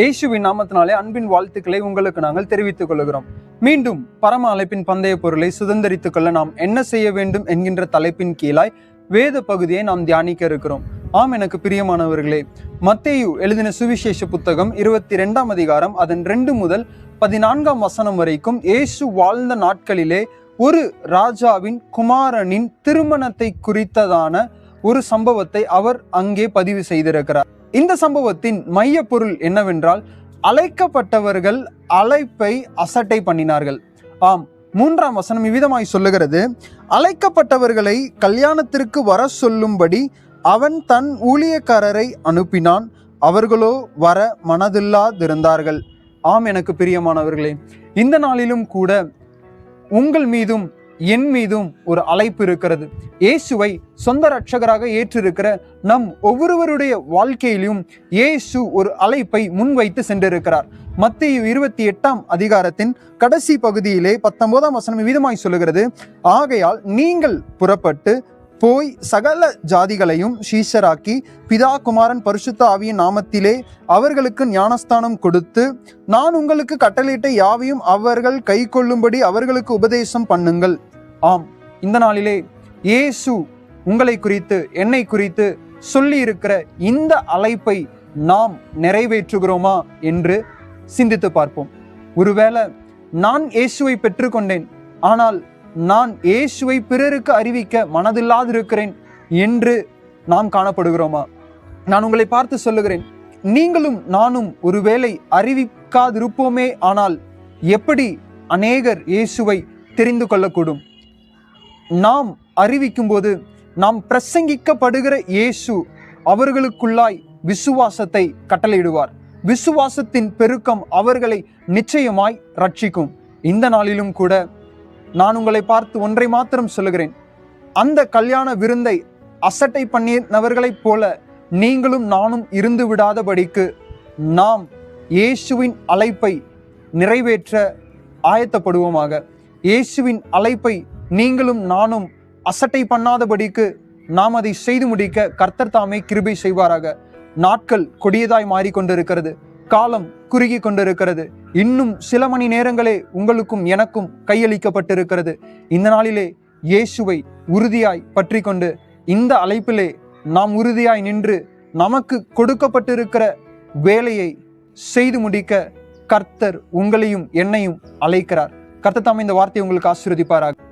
இயேசுவின் நாமத்தினாலே அன்பின் வாழ்த்துக்களை உங்களுக்கு நாங்கள் தெரிவித்துக் கொள்கிறோம். மீண்டும் பரம அழைப்பின் பந்தய பொருளை சுதந்திரித்துக் கொள்ள நாம் என்ன செய்ய வேண்டும் என்கின்ற தலைப்பின் கீழாய் வேத பகுதியை நாம் தியானிக்க இருக்கிறோம். ஆம் எனக்கு பிரியமானவர்களே மத்தேயு எழுதின சுவிசேஷ புத்தகம் இருபத்தி ரெண்டாம் அதிகாரம் அதன் ரெண்டு முதல் பதினான்காம் வசனம் வரைக்கும் இயேசு வாழ்ந்த நாட்களிலே ஒரு ராஜாவின் குமாரனின் திருமணத்தை குறித்ததான ஒரு சம்பவத்தை அவர் அங்கே பதிவு செய்திருக்கிறார். இந்த சம்பவத்தின் மைய பொருள் என்னவென்றால் அழைக்கப்பட்டவர்கள் அழைப்பை அசட்டை பண்ணினார்கள். ஆம் மூன்றாம் வசனம் இவ்விதமாய் சொல்லுகிறது. அழைக்கப்பட்டவர்களை கல்யாணத்திற்கு வர சொல்லும்படி அவன் தன் ஊழியக்காரரை அனுப்பினான். அவர்களோ வர மனதில்லாதிருந்தார்கள். ஆம் எனக்கு பிரியமானவர்களே இந்த நாளிலும் கூட உங்கள் மீதும் என் மீதும் ஒரு அழைப்பு இருக்கிறது. இயேசுவை சொந்த ரட்சகராக ஏற்றிருக்கிற நம் ஒவ்வொருவருடைய வாழ்க்கையிலும் இயேசு ஒரு அழைப்பை முன்வைத்து சென்றிருக்கிறார். மத்திய இருபத்தி எட்டாம் அதிகாரத்தின் கடைசி பகுதியிலே பத்தொன்பதாம் வசனம் விதமாய் சொல்லுகிறது. ஆகையால் நீங்கள் புறப்பட்டு போய் சகல ஜாதிகளையும் சீஷராக்கி பிதா குமாரன் பரிசுத்த ஆவியின் நாமத்திலே அவர்களுக்கு ஞானஸ்தானம் கொடுத்து நான் உங்களுக்கு கட்டளையிட்ட யாவையும் அவர்கள் கை கொள்ளும்படி அவர்களுக்கு உபதேசம் பண்ணுங்கள். ஆம் இந்த நாளிலே இயேசு உங்களை குறித்து என்னை குறித்து சொல்லி இருக்கிற இந்த அழைப்பை நாம் நிறைவேற்றுகிறோமா என்று சிந்தித்து பார்ப்போம். ஒருவேளை நான் இயேசுவை பெற்றுக்கொண்டேன் ஆனால் நான் இயேசுவை பிறருக்கு அறிவிக்க மனதில்லாதிருக்கிறேன் என்று நாம் காணப்படுகிறோமா? நான் உங்களை பார்த்து சொல்லுகிறேன் நீங்களும் நானும் ஒருவேளை அறிவிக்காதிருப்போமே ஆனால் எப்படி அநேகர் இயேசுவை தெரிந்து கொள்ளக்கூடும்? நாம் அறிவிக்கும்போது நாம் பிரசங்கிக்கப்படுகிற இயேசு அவர்களுக்குள்ளாய் விசுவாசத்தை கட்டளையிடுவார். விசுவாசத்தின் பெருக்கம் அவர்களை நிச்சயமாய் ரட்சிக்கும். இந்த நாளிலும் கூட நான் உங்களை பார்த்து ஒன்றை மாத்திரம் சொல்லுகிறேன். அந்த கல்யாண விருந்தை அசட்டை பண்ணினவர்களைப் போல நீங்களும் நானும் இருந்து விடாதபடிக்கு நாம் இயேசுவின் அழைப்பை நிறைவேற்ற ஆயத்தப்படுவோமாக. இயேசுவின் அழைப்பை நீங்களும் நானும் அசட்டை பண்ணாதபடிக்கு நாம் அதை செய்து முடிக்க கர்த்தர் தாமே கிருபை செய்வாராக. நாட்கள் கொடியதாய் மாறிக்கொண்டிருக்கிறது. காலம் குறுகி கொண்டிருக்கிறது. இன்னும் சில மணி நேரங்களே உங்களுக்கும் எனக்கும் கையளிக்கப்பட்டிருக்கிறது. இந்த நாளிலே இயேசுவை உறுதியாய் பற்றி கொண்டு இந்த அழைப்பிலே நாம் உறுதியாய் நின்று நமக்கு கொடுக்கப்பட்டிருக்கிற வேலையை செய்து முடிக்க கர்த்தர் உங்களையும் என்னையும் அழைக்கிறார். கர்த்தர் தாமே இந்த வார்த்தையை உங்களுக்கு ஆசீர்வதிப்பாராக.